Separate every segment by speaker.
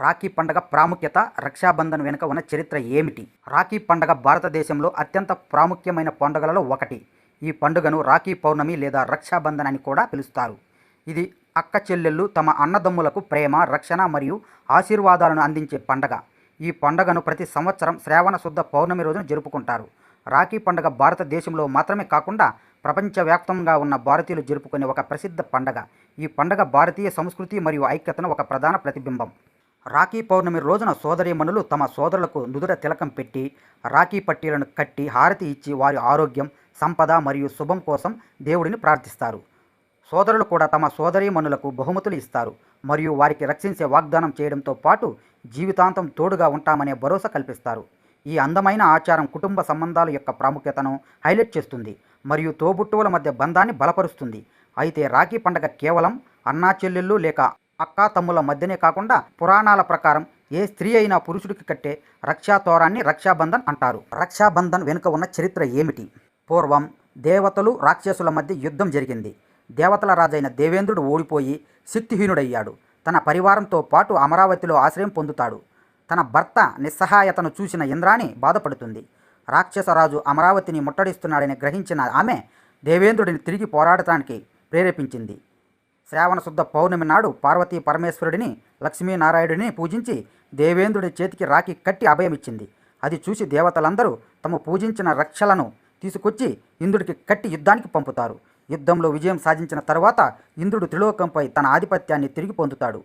Speaker 1: రాఖీ పండగ ప్రాముఖ్యత రక్షాబంధన్ వెనుక ఉన్న చరిత్ర ఏమిటి? రాఖీ పండగ భారతదేశంలో అత్యంత ప్రాముఖ్యమైన పండుగలలో ఒకటి. ఈ పండుగను రాఖీ పౌర్ణమి లేదా రక్షాబంధన్ అని కూడా పిలుస్తారు. ఇది అక్క చెల్లెళ్ళు తమ అన్నదమ్ములకు ప్రేమ రక్షణ మరియు ఆశీర్వాదాలను అందించే పండగ. ఈ పండుగను ప్రతి సంవత్సరం శ్రావణ శుద్ధ పౌర్ణమి రోజున జరుపుకుంటారు. రాఖీ పండుగ భారతదేశంలో మాత్రమే కాకుండా ప్రపంచవ్యాప్తంగా ఉన్న భారతీయులు జరుపుకునే ఒక ప్రసిద్ధ పండగ. ఈ పండగ భారతీయ సంస్కృతి మరియు ఐక్యతను ఒక ప్రధాన ప్రతిబింబం. రాఖీ పౌర్ణమి రోజున సోదరీమణులు తమ సోదరులకు నుదుట తిలకం పెట్టి రాఖీ పట్టీలను కట్టి హారతి ఇచ్చి వారి ఆరోగ్యం సంపద మరియు శుభం కోసం దేవుడిని ప్రార్థిస్తారు. సోదరులు కూడా తమ సోదరీమణులకు బహుమతులు ఇస్తారు. మరియు వారికి రక్షించే వాగ్దానం చేయడంతో పాటు జీవితాంతం తోడుగా ఉంటామనే భరోసా కల్పిస్తారు. ఈ అందమైన ఆచారం కుటుంబ సంబంధాల యొక్క ప్రాముఖ్యతను హైలైట్ చేస్తుంది మరియు తోబుట్టువుల మధ్య బంధాన్ని బలపరుస్తుంది. అయితే రాఖీ పండగ కేవలం అన్నా చెల్లెళ్ళు లేక అక్కా తమ్ముల మధ్యనే కాకుండా పురాణాల ప్రకారం ఏ స్త్రీ అయినా పురుషుడికి కట్టే రక్షాతోరాన్ని రక్షాబంధన్ అంటారు. రక్షాబంధన్ వెనుక ఉన్న చరిత్ర ఏమిటి? పూర్వం దేవతలు రాక్షసుల మధ్య యుద్ధం జరిగింది. దేవతల రాజైన దేవేంద్రుడు ఓడిపోయి శక్తిహీనుడయ్యాడు తన పరివారంతో పాటు అమరావతిలో ఆశ్రయం పొందుతాడు. తన భర్త నిస్సహాయతను చూసిన ఇంద్రాణి బాధపడుతుంది. రాక్షసరాజు అమరావతిని ముట్టడిస్తున్నాడని గ్రహించిన ఆమె దేవేంద్రుడిని తిరిగి పోరాడటానికి ప్రేరేపించింది. శ్రావణ శుద్ధ పౌర్ణమి నాడు పార్వతీ పరమేశ్వరుడిని లక్ష్మీనారాయణుడిని పూజించి దేవేంద్రుడి చేతికి రాఖీ కట్టి అభయమిచ్చింది. అది చూసి దేవతలందరూ తమ పూజించిన రక్షలను తీసుకొచ్చి ఇంద్రుడికి కట్టి యుద్ధానికి పంపుతారు. యుద్ధంలో విజయం సాధించిన తర్వాత ఇంద్రుడు త్రిలోకంపై తన ఆధిపత్యాన్ని తిరిగి పొందుతాడు.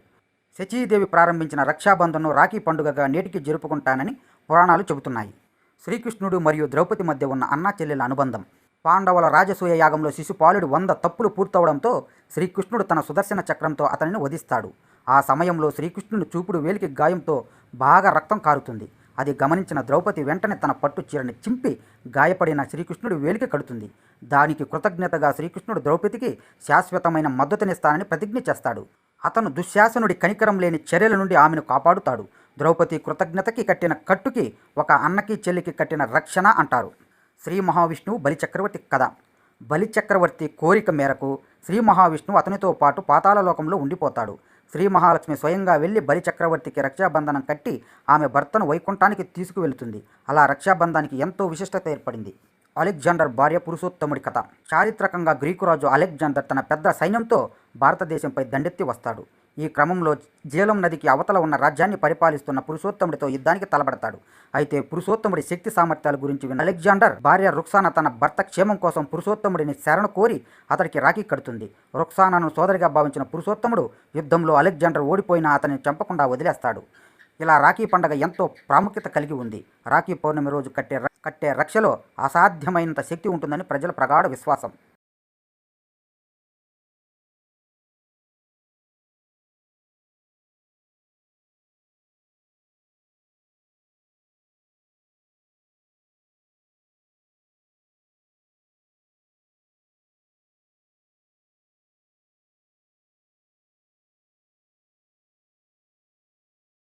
Speaker 1: శచీదేవి ప్రారంభించిన రక్షాబంధంను రాఖీ పండుగగా నేటికి జరుపుకుంటానని పురాణాలు చెబుతున్నాయి. శ్రీకృష్ణుడు మరియు ద్రౌపది మధ్య ఉన్న అన్నా చెల్లెల అనుబంధం. పాండవుల రాజసూయ యాగంలో శిశుపాలుడు వంద తప్పులు పూర్తవడంతో శ్రీకృష్ణుడు తన సుదర్శన చక్రంతో అతనిని వధిస్తాడు. ఆ సమయంలో శ్రీకృష్ణుని చూపుడు వేలికి గాయంతో బాగా రక్తం కారుతుంది. అది గమనించిన ద్రౌపది వెంటనే తన పట్టు చీరని చింపి గాయపడిన శ్రీకృష్ణుడి వేలికి కడుతుంది. దానికి కృతజ్ఞతగా శ్రీకృష్ణుడు ద్రౌపదికి శాశ్వతమైన మద్దతునిస్తానని ప్రతిజ్ఞ చేస్తాడు. అతను దుశ్శాసనుడి కనికరం లేని చర్యల నుండి ఆమెను కాపాడుతాడు. ద్రౌపది కృతజ్ఞతకి కట్టిన కట్టుకి ఒక అన్నకి చెల్లికి కట్టిన రక్షణ అంటారు. శ్రీ మహావిష్ణువు బలిచక్రవర్తి కథ. బలిచక్రవర్తి కోరిక మేరకు శ్రీ మహావిష్ణువు అతనితో పాటు పాతాళలోకంలో ఉండిపోతాడు. శ్రీ మహాలక్ష్మి స్వయంగా వెళ్ళి బలిచక్రవర్తికి రక్షాబంధనం కట్టి ఆమె భర్తను వైకుంఠానికి తీసుకువెళుతుంది. అలా రక్షాబంధానికి ఎంతో విశిష్టత ఏర్పడింది. అలెగ్జాండర్ భార్య పురుషోత్తముడి కథ. చారిత్రకంగా గ్రీకు రాజు అలెగ్జాండర్ తన పెద్ద సైన్యంతో భారతదేశంపై దండెత్తి వస్తాడు. ఈ క్రమంలో జీలం నదికి అవతల ఉన్న రాజ్యాన్ని పరిపాలిస్తున్న పురుషోత్తముడితో యుద్ధానికి తలబడతాడు. అయితే పురుషోత్తముడి శక్తి సామర్థ్యాల గురించి విన్న అలెగ్జాండర్ భార్య రుక్సాన తన భర్త క్షేమం కోసం పురుషోత్తముడిని శరణ కోరి అతడికి రాఖీ కడుతుంది. రుక్సానాను సోదరిగా భావించిన పురుషోత్తముడు యుద్ధంలో అలెగ్జాండర్ ఓడిపోయినా అతనిని చంపకుండా వదిలేస్తాడు. ఇలా రాఖీ పండగ ఎంతో ప్రాముఖ్యత కలిగి ఉంది. రాఖీ పౌర్ణమి రోజు కట్టే కట్టే రక్షలో అసాధ్యమైనంత శక్తి ఉంటుందని ప్రజల ప్రగాఢ విశ్వాసం.